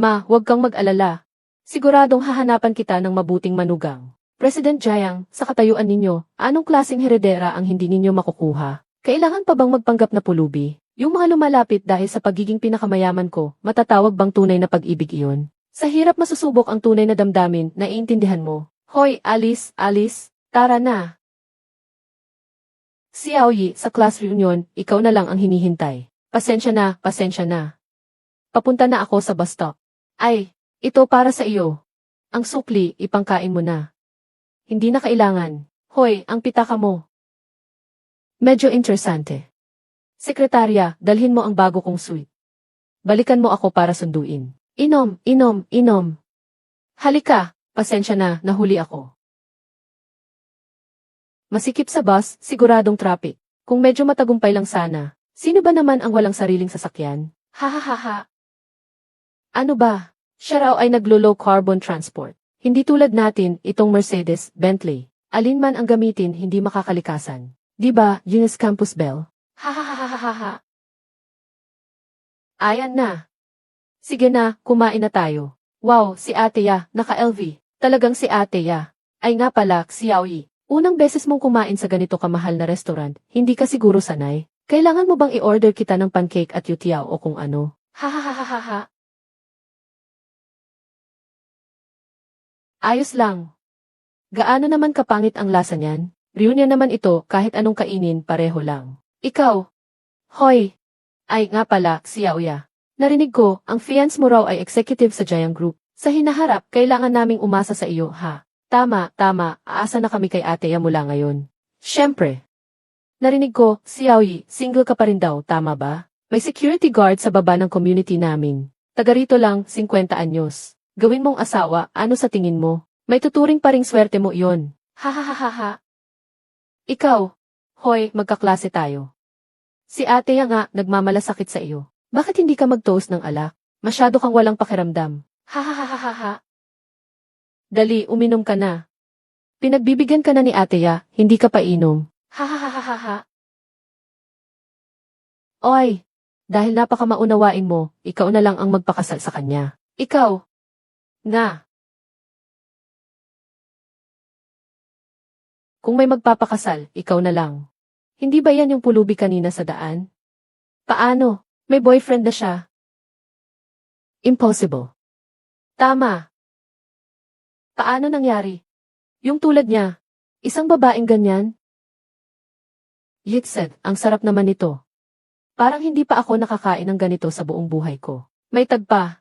Ma, huwag kang mag-alala. Siguradong hahanapan kita ng mabuting manugang. President Jayang, sa katayuan ninyo, anong klaseng heredera ang hindi ninyo makukuha? Kailangan pa bang magpanggap na pulubi? Yung mga lumalapit dahil sa pagiging pinakamayaman ko, matatawag bang tunay na pag-ibig iyon? Sa hirap masusubok ang tunay na damdamin, naiintindihan mo. Hoy, Alice, Alice, tara na. Si Aoyi, sa class reunion, ikaw na lang ang hinihintay. Pasensya na, pasensya na. Papunta na ako sa bus stop. Ay, ito para sa iyo. Ang sukli, ipangkain mo na. Hindi na kailangan. Hoy, ang pitaka mo. Medyo interesante. Sekretarya, dalhin mo ang bago kong suite. Balikan mo ako para sunduin. Inom, inom, inom. Halika, pasensya na, nahuli ako. Masikip sa bus, siguradong traffic. Kung medyo matagumpay lang sana, sino ba naman ang walang sariling sasakyan? Ha ha ha ha. Ano ba? Siya raw ay naglo-low carbon transport. Hindi tulad natin, itong Mercedes, Bentley. Alin man ang gamitin, hindi makakalikasan. Di ba, Eunice Campus Bell? Ha ha ha. Ayan na. Sige na, kumain na tayo. Wow, si Ate Ya, naka-LV. Talagang si Ate Ya. Ay nga pala, si Yaoi. Unang beses mong kumain sa ganito kamahal na restaurant, hindi ka siguro sanay. Kailangan mo bang i-order kita ng pancake at yutiao o kung ano? Ha ha ha ha ha Ayos lang. Gaano naman kapangit ang lasa niyan? Reunion naman ito, kahit anong kainin, pareho lang. Ikaw. Hoy. Ay, nga pala, si Yaoya. Narinig ko, ang fiance mo raw ay executive sa Giant Group. Sa hinaharap, kailangan naming umasa sa iyo, ha? Tama, tama, aasa na kami kay ate ya mula ngayon. Siyempre. Narinig ko, si Yaoi, single ka pa rin daw, tama ba? May security guard sa baba ng community namin. Taga rito lang, 50 anyos. Gawin mong asawa, ano sa tingin mo? May tuturing pa ring swerte mo iyon. Ha ha ha ha ha. Ikaw. Hoy, magkaklase tayo. Si ate nga, nagmamalasakit sa iyo. Bakit hindi ka mag-toast ng alak? Masyado kang walang pakiramdam. Ha ha ha ha ha ha. Dali, uminom ka na. Pinagbibigyan ka na ni ate ya, hindi ka pa inom. Ha ha ha ha ha ha. Oy, dahil napaka maunawain mo, ikaw na lang ang magpakasal sa kanya. Ikaw. Na. Kung may magpapakasal, ikaw na lang. Hindi ba yan yung pulubi kanina sa daan? Paano? May boyfriend na siya. Impossible. Tama. Paano nangyari? Yung tulad niya. Isang babaeng ganyan? Yitset, ang sarap naman nito. Parang hindi pa ako nakakain ng ganito sa buong buhay ko. May tagpa.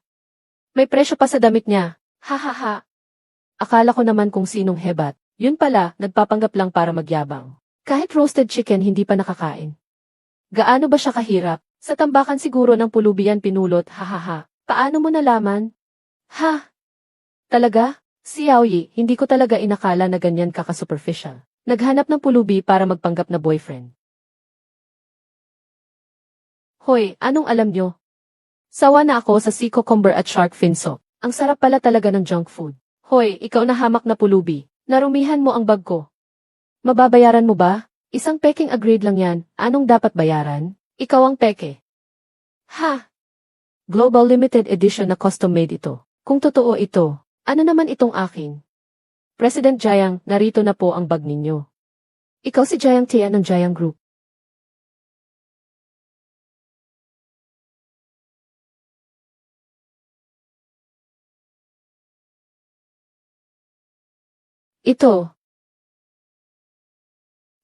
May presyo pa sa damit niya. Ha ha ha. Akala ko naman kung sinong hebat. Yun pala, nagpapanggap lang para magyabang. Kahit roasted chicken hindi pa nakakain. Gaano ba siya kahirap? Sa tambakan siguro ng pulubi yan pinulot, ha ha ha. Paano mo nalaman? Ha? Talaga? Si Yaoyi, hindi ko talaga inakala na ganyan ka ka-superficial. Naghanap ng pulubi para magpanggap na boyfriend. Hoy, anong alam nyo? Sawa na ako sa sea cucumber at shark fin soup. Ang sarap pala talaga ng junk food. Hoy, ikaw na hamak na pulubi. Narumihan mo ang bag ko. Mababayaran mo ba? Isang peking agreed lang yan. Anong dapat bayaran? Ikaw ang peke. Ha? Global Limited Edition na custom-made ito. Kung totoo ito, ano naman itong akin? President Jayang, narito na po ang bag ninyo. Ikaw si Jayang Tia ng Jayang Group. Ito.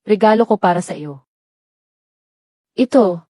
Regalo ko para sa iyo. Ito.